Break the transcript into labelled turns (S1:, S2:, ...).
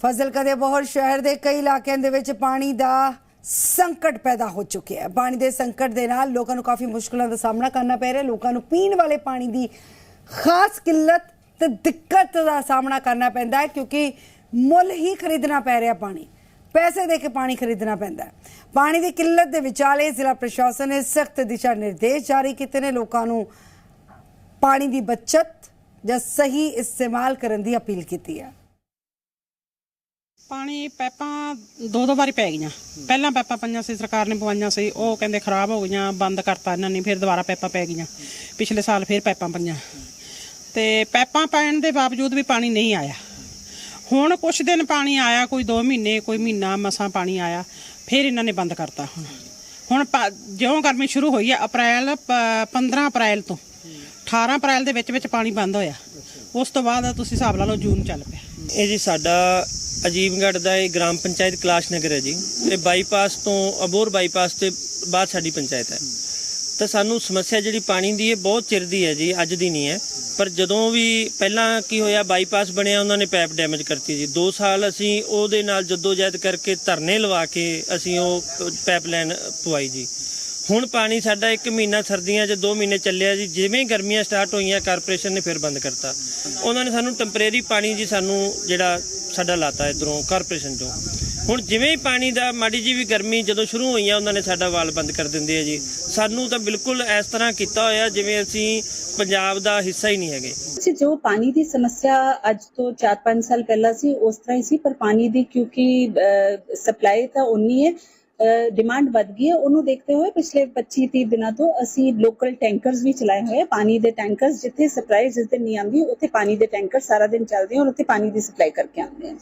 S1: ਫਜ਼ਲਕਾ ਦੇ ਬੋਹਰ ਸ਼ਹਿਰ ਦੇ ਕਈ ਇਲਾਕਿਆਂ ਦੇ ਵਿੱਚ ਪਾਣੀ ਦਾ ਸੰਕਟ ਪੈਦਾ ਹੋ ਚੁੱਕਿਆ ਹੈ। ਪਾਣੀ ਦੇ ਸੰਕਟ ਦੇ ਨਾਲ ਲੋਕਾਂ ਨੂੰ ਕਾਫੀ ਮੁਸ਼ਕਲਾਂ ਦਾ ਸਾਹਮਣਾ ਕਰਨਾ ਪੈ ਰਿਹਾ ਲੋਕਾਂ ਨੂੰ ਪੀਣ ਵਾਲੇ ਪਾਣੀ ਦੀ ਖਾਸ ਕਿੱਲਤ ਤੇ ਦਿੱਕਤ ਦਾ ਸਾਹਮਣਾ ਕਰਨਾ ਪੈਂਦਾ ਹੈ ਕਿਉਂਕਿ ਮੁੱਲ ਹੀ ਖਰੀਦਣਾ ਪੈ ਰਿਹਾ ਪਾਣੀ। ਪੈਸੇ ਦੇ ਕੇ ਪਾਣੀ ਖਰੀਦਣਾ ਪੈਂਦਾ ਪਾਣੀ ਦੀ ਕਿੱਲਤ ਦੇ ਵਿਚਾਲੇ ਜ਼ਿਲ੍ਹਾ ਪ੍ਰਸ਼ਾਸਨ ਨੇ ਸਖਤ ਦਿਸ਼ਾ ਨਿਰਦੇਸ਼ ਜਾਰੀ ਕੀਤੇ ਨੇ। ਲੋਕਾਂ ਨੂੰ ਪਾਣੀ ਦੀ ਬਚਤ ਜਾਂ ਸਹੀ ਇਸਤੇਮਾਲ ਕਰਨ ਦੀ ਅਪੀਲ ਕੀਤੀ ਹੈ।
S2: ਪਾਣੀ ਪੈਪਾਂ ਦੋ ਦੋ ਵਾਰੀ ਪੈ ਗਈਆਂ। ਪਹਿਲਾਂ ਪੈਪਾਂ ਪਈਆਂ ਸੀ, ਸਰਕਾਰ ਨੇ ਪਵਾਈਆਂ ਸੀ, ਉਹ ਕਹਿੰਦੇ ਖਰਾਬ ਹੋ ਗਈਆਂ, ਬੰਦ ਕਰਤਾ ਇਹਨਾਂ ਨੇ, ਫਿਰ ਦੁਬਾਰਾ ਪੈਪਾਂ ਪੈ ਗਈਆਂ। ਪਿਛਲੇ ਸਾਲ ਫਿਰ ਪੈਪਾਂ ਪਈਆਂ। ਤੇ ਪੈਪਾਂ ਪੈਣ ਦੇ ਬਾਵਜੂਦ ਵੀ ਪਾਣੀ ਨਹੀਂ ਆਇਆ। ਹੁਣ ਕੁਛ ਦਿਨ ਪਾਣੀ ਆਇਆ, ਕੋਈ 2 ਮਹੀਨੇ, ਕੋਈ ਮਹੀਨਾ ਮਸਾਂ ਪਾਣੀ ਆਇਆ, ਫਿਰ ਇਹਨਾਂ ਨੇ ਬੰਦ ਕਰਤਾ ਹੁਣ। ਹੁਣ ਪਾ- ਜਿਉਂ ਗਰਮੀ ਸ਼ੁਰੂ ਹੋਈ ਹੈ ਅਪ੍ਰੈਲ ਪ- 15 ਅਪ੍ਰੈਲ ਤੋਂ 18 ਅਪ੍ਰੈਲ ਦੇ ਵਿੱਚ ਵਿੱਚ ਪਾਣੀ ਬੰਦ ਹੋਇਆ। ਉਸ ਤੋਂ ਬਾਅਦ ਤੁਸੀਂ ਹਿਸਾਬ ਲਾ ਲਓ ਜੂਨ ਚੱਲ ਪਿਆ।
S3: ਇਹ ਜੀ ਸਾਡਾ ਅਜੀਬਗੜ੍ਹ ਦਾ ਇਹ ਗ੍ਰਾਮ ਪੰਚਾਇਤ ਕਲਾਸ਼ ਨਗਰ ਹੈ ਜੀ। ਇਹ ਬਾਈਪਾਸ ਤੋਂ ਅਬੋਰ ਬਾਈਪਾਸ ਤੇ ਬਾਅਦ ਸਾਡੀ ਪੰਚਾਇਤ ਹੈ। ਤਾਂ ਸਾਨੂੰ ਸਮੱਸਿਆ ਜਿਹੜੀ ਪਾਣੀ ਦੀ ਇਹ ਬਹੁਤ ਚਿਰ ਦੀ ਹੈ ਜੀ, ਅੱਜ ਦੀ ਨਹੀਂ ਹੈ। ਪਰ ਜਦੋਂ ਵੀ ਪਹਿਲਾਂ ਕੀ ਹੋਇਆ, ਬਾਈਪਾਸ ਬਣਿਆ, ਉਹਨਾਂ ਨੇ ਪਾਈਪ ਡੈਮੇਜ ਕਰਤੀ ਜੀ। 2 ਸਾਲ ਅਸੀਂ ਉਹਦੇ ਨਾਲ ਜਦੋਜਹਿਦ ਕਰਕੇ ਧਰਨੇ ਲਵਾ ਕੇ ਅਸੀਂ ਉਹ ਪਾਈਪਲਾਈਨ ਪਵਾਈ ਜੀ। ਹੁਣ ਪਾਣੀ ਸਾਡਾ 1 ਮਹੀਨਾ ਸਰਦੀਆਂ 'ਚ 2 ਮਹੀਨੇ ਚੱਲਿਆ ਜੀ। ਜਿਵੇਂ ਗਰਮੀਆਂ ਸਟਾਰਟ ਹੋਈਆਂ, ਕਾਰਪੋਰੇਸ਼ਨ ਨੇ ਫਿਰ ਬੰਦ ਕਰਤਾ। ਉਹਨਾਂ ਨੇ ਸਾਨੂੰ ਟੈਂਪਰੇਰੀ ਪਾਣੀ ਜੀ ਸਾਨੂੰ ਜਿਹੜਾ ਸਾਡਾ ਲਾਤਾ ਇਧਰੋਂ ਕਾਰਪੋਰੇਸ਼ਨ ਚੋਂ। ਹੁਣ ਜਿਵੇਂ ਹੀ ਪਾਣੀ ਦਾ, ਮਾੜੀ ਜੀ ਵੀ ਗਰਮੀ ਜਦੋਂ ਸ਼ੁਰੂ ਹੋਈਆਂ ਉਹਨਾਂ ਨੇ ਸਾਡਾ ਵਾਲ ਬੰਦ ਕਰ ਦਿੰਦੇ ਆ ਜੀ। ਸਾਨੂੰ ਤਾਂ ਬਿਲਕੁਲ ਇਸ ਤਰ੍ਹਾਂ ਕੀਤਾ ਹੋਇਆ ਜਿਵੇਂ ਅਸੀਂ ਪੰਜਾਬ ਦਾ ਹਿੱਸਾ ਹੀ ਨਹੀਂ ਹੈਗੇ।
S4: ਜੋ ਪਾਣੀ ਦੀ ਸਮੱਸਿਆ ਅੱਜ ਤੋਂ 4-5 ਸਾਲ ਪਹਿਲਾਂ ਸੀ, ਉਸ ਤਰ੍ਹਾਂ ਹੀ ਸੀ, ਪਰ ਪਾਣੀ ਦੀ ਕਿਉਂਕਿ ਸਪਲਾਈ ਤਾਂ ਉਨੀ ਹੈ। ਡਿਮਾਂਡ ਵੱਧ ਗਈ ਹੈ। ਉਹਨੂੰ ਦੇਖਦੇ ਹੋਏ ਪਿਛਲੇ 25-30 ਦਿਨਾਂ ਤੋਂ ਅਸੀਂ ਲੋਕਲ ਟੈਂਕਰਸ ਵੀ ਚਲਾਏ ਹੋਏ ਆ। ਪਾਣੀ ਦੇ ਟੈਂਕਰਸ ਜਿੱਥੇ ਸਪਲਾਈ ਜਿਸ ਦਿਨ ਨਹੀਂ ਆਉਂਦੀ, ਉੱਥੇ ਪਾਣੀ ਦੇ ਟੈਂਕਰ ਸਾਰਾ ਦਿਨ ਚੱਲਦੇ ਆ ਔਰ ਉੱਥੇ ਪਾਣੀ ਦੀ ਸਪਲਾਈ ਕਰਕੇ ਆਉਂਦੇ ਆ।